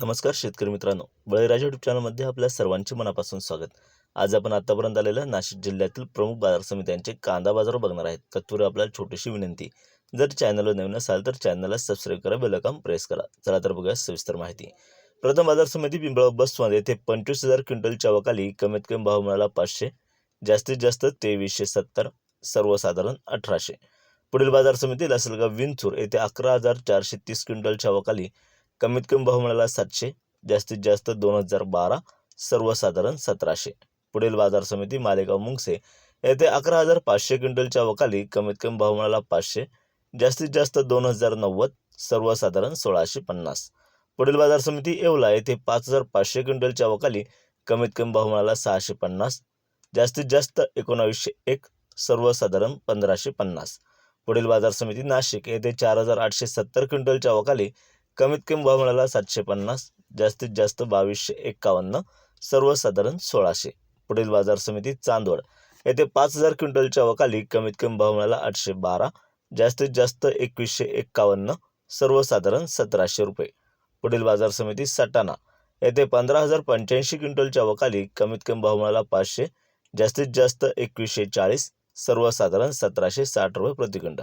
नमस्कार शेतकरी मित्रांनो. बळीराजा युट्यूब चॅनलमध्ये आपल्या सर्वांचे मनापासून स्वागत. आज आपण आतापर्यंत आलेल्या नाशिक जिल्ह्यातील प्रमुख बाजार समित्यांचे कांदा बाजार बघणार आहेत. तत्पूर्वी आपल्याला छोटीशी विनंती जर चॅनलवर नवीन असाल तर चॅनलला सबस्क्राईब करा बेलकाम प्रेस करा. चला तर बघूया सविस्तर माहिती. प्रथम बाजार समिती पिंपळा बसमध्ये येथे पंचवीस हजार क्विंटलच्या वकाली कमीत कमी भाव मिळाला पाचशे जास्तीत जास्त तेवीसशे सत्तर सर्वसाधारण अठराशे. पुढील बाजार समिती लासलगाव विंचूर येथे अकरा हजार चारशे तीस क्विंटलच्या वकाली कमीत कमी भाव मिळाला सातशे जास्तीत जास्त दोन हजार बारा सर्वसाधारण सतराशे. पुढील बाजार समिती मालेगाव मुंगसे येथे अकरा हजार पाचशे क्विंटलच्या वकाली कमीत कमी भाव मिळाला पाचशे जास्तीत जास्त दोन हजार नव्वद सर्वसाधारण सोळाशे पन्नास. पुढील बाजार समिती येवला येथे पाच हजार पाचशे क्विंटलच्या वकाली कमीत कमी भाव मिळाला सहाशे पन्नास जास्तीत जास्त एकोणावीसशे एक सर्वसाधारण पंधराशे पन्नास. पुढील बाजार समिती नाशिक येथे चार हजार आठशे सत्तर क्विंटलच्या वकाली कमीत कमी भाव मिळाला सातशे पन्नास जास्तीत जास्त बावीसशे एक्कावन्न सर्वसाधारण सोळाशे. पुढील बाजार समिती चांदवड. येथे पाच हजार क्विंटलच्या वकाली कमीत कमी भाव मिळाला आठशे बारा जास्तीत जास्त एकवीसशे एक्कावन्न सर्वसाधारण सतराशे रुपये. पुढील बाजार समिती सटाणा. येथे पंधरा हजार पंच्याऐंशी क्विंटलच्या वकाली कमीत कमी भाव मिळाला पाचशे जास्तीत जास्त एकवीसशे चाळीस सर्वसाधारण सतराशे साठ रुपये प्रति क्विंटल